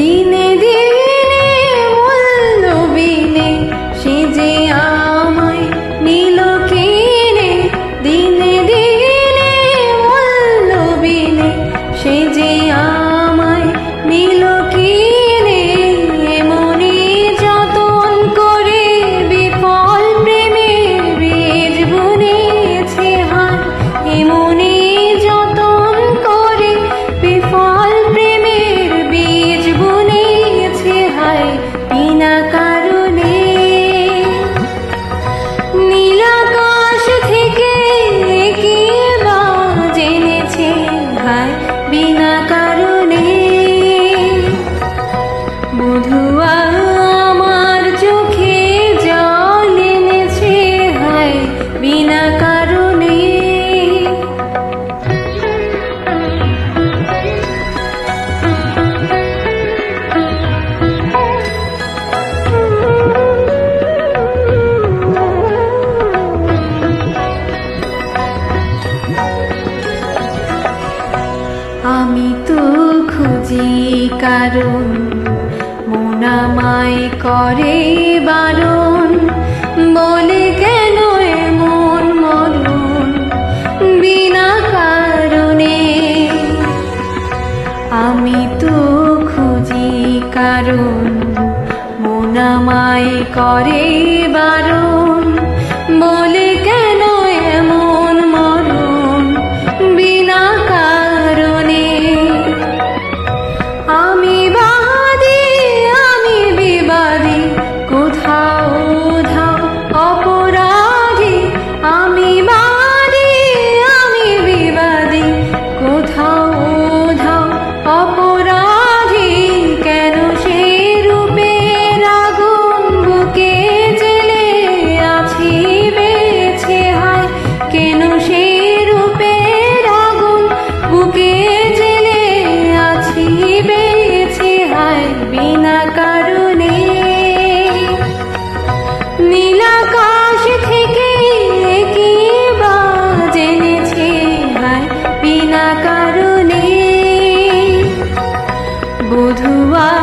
दीने बिना যে কারণ মোনামায় করে বারণ। বলে কেন এমন মরণ? বিনা কারণে। আমি তো খুঁজি কারণ মোনামায় করে বারণ। বধুয়া